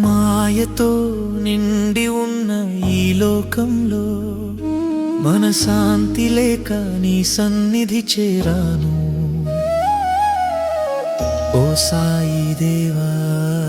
మాయతో నిండి ఉన్న ఈ లోకంలో మన శాంతి లేక నీ సన్నిధి చేరాను. ఓ సాయి దేవా.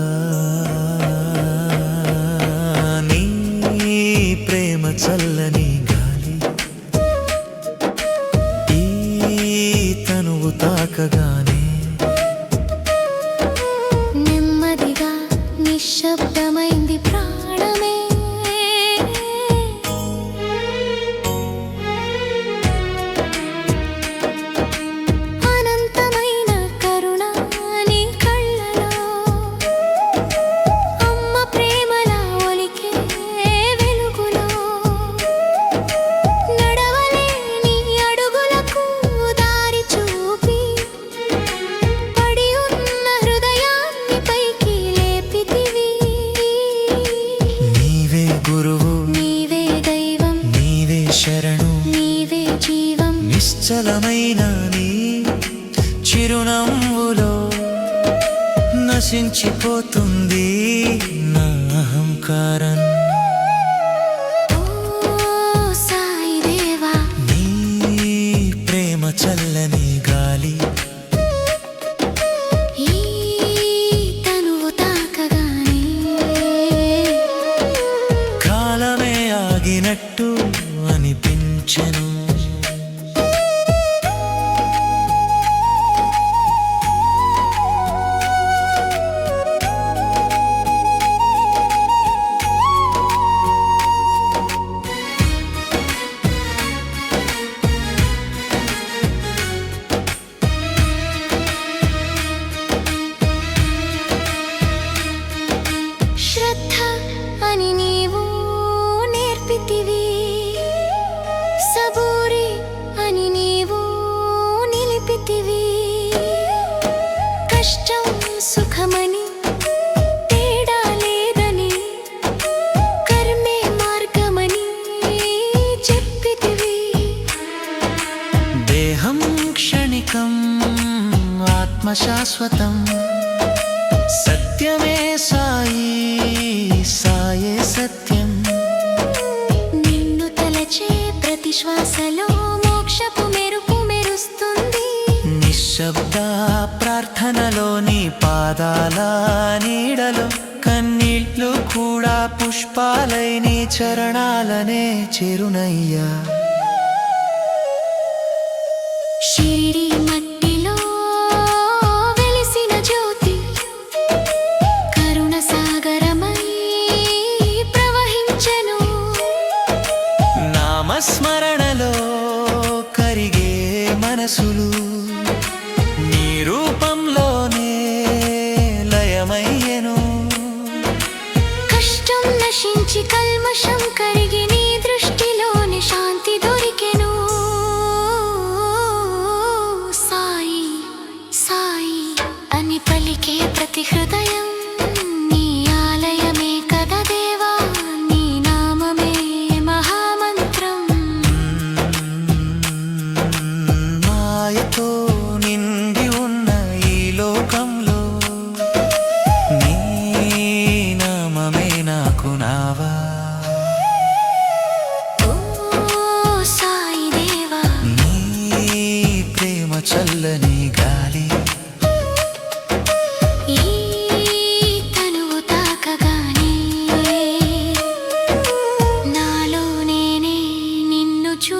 గురువు. నీవే దైవం. నీవే శరణు. నీవే జీవం. నిశ్చలమైన నీ చిరునవ్వులో నశించిపోతుంది నా అహంకారం. కష్టం సుఖమని తేడా లేదని కర్మే మార్గమని చెప్పితివి. దేహం క్షణికం ఆత్మ శాశ్వతం సత్యమే సాయి సాయే సత్యం. నిన్ను తలచే ప్రతి శ్వాసలో నీ పాదాల నీడలో కన్నీళ్ళు కూడా పుష్పాలై నీ చరణాలనే చెరునయ్యా. మట్టిలో వెలిసిన జ్యోతి కరుణ సాగరమై ప్రవహించెను. నామస్మరణలో కరిగే మనసులు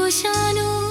শ্মশানো